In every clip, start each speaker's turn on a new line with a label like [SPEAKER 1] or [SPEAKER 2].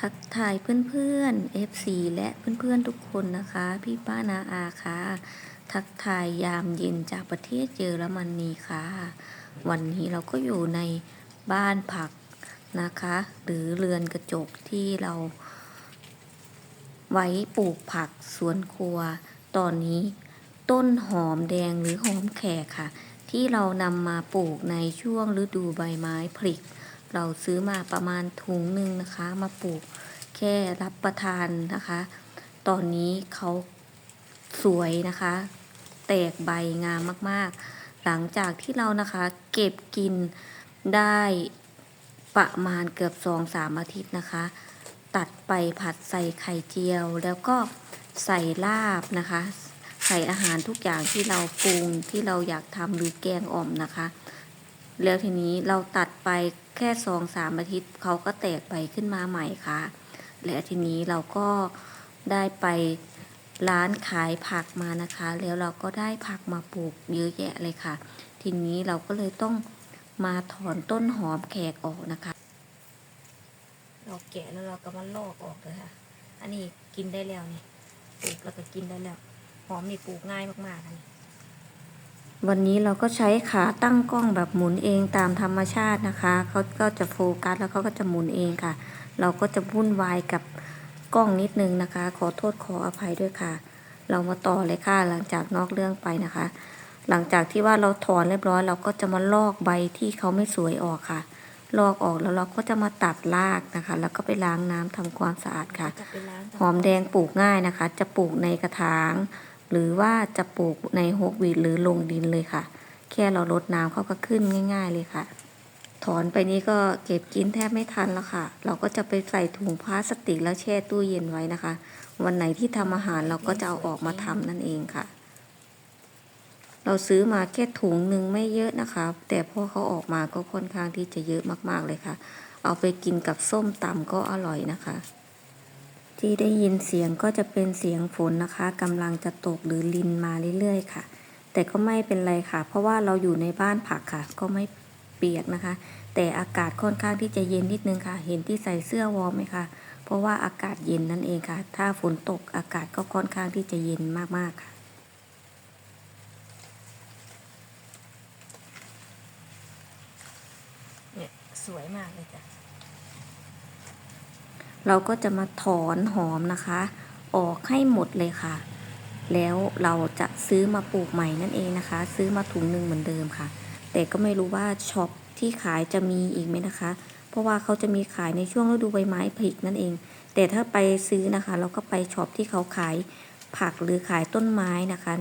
[SPEAKER 1] ทักทายเพื่อนๆ FC และเพื่อนๆทุกคนนะคะ พี่ป้านาอาค่ะ ทักทายยามเย็นจากประเทศเยอรมนีค่ะ วันนี้เราก็อยู่ในบ้านผักนะคะ หรือเรือนกระจกที่เรา ไว้ปลูกผักสวนครัว ตอนนี้ต้นหอมแดงหรือหอมแขกค่ะ ที่เรานำมาปลูกในช่วงฤดูใบไม้ผลิ เราซื้อมาประมาณถุงหนึ่งนะคะ มาปลูกแค่รับประทานนะคะ ตอนนี้เขาสวยนะคะ แตกใบงามมากๆ หลังจากที่เรานะคะเก็บกินได้ประมาณเกือบสองสามอาทิตย์นะคะ ตัดไปผัดใส่ไข่เจียว แล้วก็ใส่ลาบนะคะ ใส่อาหารทุกอย่างที่เราปรุงที่เราอยากทำหรือแกงอ่อมนะคะ แล้วทีนี้เราตัดไป แค่สองสามอาทิตย์เขาก็แตกใบขึ้นมาใหม่ค่ะ และทีนี้เราก็ได้ไปร้านขายผักมานะคะ แล้วเราก็ได้ผักมาปลูกเยอะแยะเลยค่ะ ทีนี้เราก็เลยต้องมาถอนต้นหอมแขกออกนะคะ เราแกะแล้วเราก็มาลอกออกเลยค่ะ อันนี้กินได้แล้วนี่ปลูกแล้วก็กินได้แล้ว หอมนี่ปลูกง่ายมากๆอันนี้ วันนี้เราก็ใช้ขาตั้งกล้องแบบหมุนเองตามธรรมชาตินะคะ เขาก็จะโฟกัสแล้วเขาก็จะหมุนเองค่ะ เราก็จะวุ่นวายกับกล้องนิดนึงนะคะ ขอโทษขออภัยด้วยค่ะ เรามาต่อเลยค่ะหลังจากนอกเรื่องไปนะคะ หลังจากที่ว่าเราถอนเรียบร้อยเราก็จะมาลอกใบที่เขาไม่สวยออกค่ะ ลอกออกแล้วเราก็จะมาตัดรากนะคะ แล้วก็ไปล้างน้ำทำความสะอาดค่ะ หอมแดงปลูกง่ายนะคะ จะปลูกในกระถาง หรือว่าจะปลูกในโฮกวีดหรือลงดินเลยค่ะ แค่เราลดน้ำเขาก็ขึ้นง่าย ๆ เลยค่ะ ถอนไปนี้ก็เก็บกินแทบไม่ทันแล้วค่ะ เราก็จะไปใส่ถุงพลาสติกแล้วแช่ตู้เย็นไว้นะคะ วันไหนที่ทำอาหารเราก็จะเอาออกมาทำนั่นเองค่ะ เราซื้อมาแค่ถุงหนึ่งไม่เยอะนะคะ แต่พอเขาออกมาก็ค่อนข้างที่จะเยอะมากๆเลยค่ะ เอาไปกินกับส้มตำก็อร่อยนะคะ ที่ได้ยินเสียงก็จะเป็นเสียงฝนนะคะกำลังจะตกหรือลินมาเรื่อยๆค่ะ แต่ก็ไม่เป็นไรค่ะ เพราะว่าเราอยู่ในบ้านผักค่ะ ก็ไม่เปียกนะคะ แต่อากาศค่อนข้างที่จะเย็นนิดนึงค่ะ เห็นที่ใส่เสื้อวอร์มไหมคะเพราะว่าอากาศเย็นนั่นเองค่ะ ถ้าฝนตกอากาศก็ค่อนข้างที่จะเย็นมากๆค่ะเนี่ยสวยมากเลยจ้ะ เราก็จะมาถอนหอมนะคะ ออกให้หมดเลยค่ะ แล้วเราจะซื้อมาปลูกใหม่นั่นเองนะคะ ซื้อมาถุงหนึ่งเหมือนเดิมค่ะ แต่ก็ไม่รู้ว่าช็อปที่ขายจะมีอีกไหมนะคะ เพราะว่าเขาจะมีขายในช่วงฤดูใบไม้ผลินั่นเอง แต่ถ้าไปซื้อนะคะ เราก็ไปช็อปที่เขาขายผักหรือขายต้นไม้นะคะ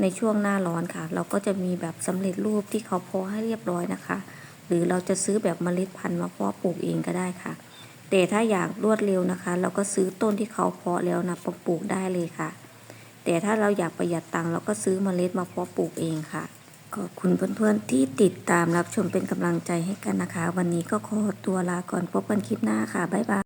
[SPEAKER 1] ในช่วงหน้าร้อนค่ะ เราก็จะมีแบบสำเร็จรูปที่เขาเพาะให้เรียบร้อยนะคะ หรือเราจะซื้อแบบเมล็ดพันธุ์มาเพาะปลูกเองก็ได้ค่ะ แต่ถ้าอยากรวดเร็วนะคะ เราก็ซื้อต้นที่เขาเพาะแล้วนะมาปลูกได้เลยค่ะ แต่ถ้าเราอยากประหยัดตังค์เราก็ซื้อเมล็ดมาเพาะปลูกเองค่ะ ขอบคุณเพื่อนๆที่ติดตามรับชมเป็นกำลังใจให้กันนะคะ วันนี้ก็ขอตัวลาก่อนพบกันคลิปหน้าค่ะบ๊ายบาย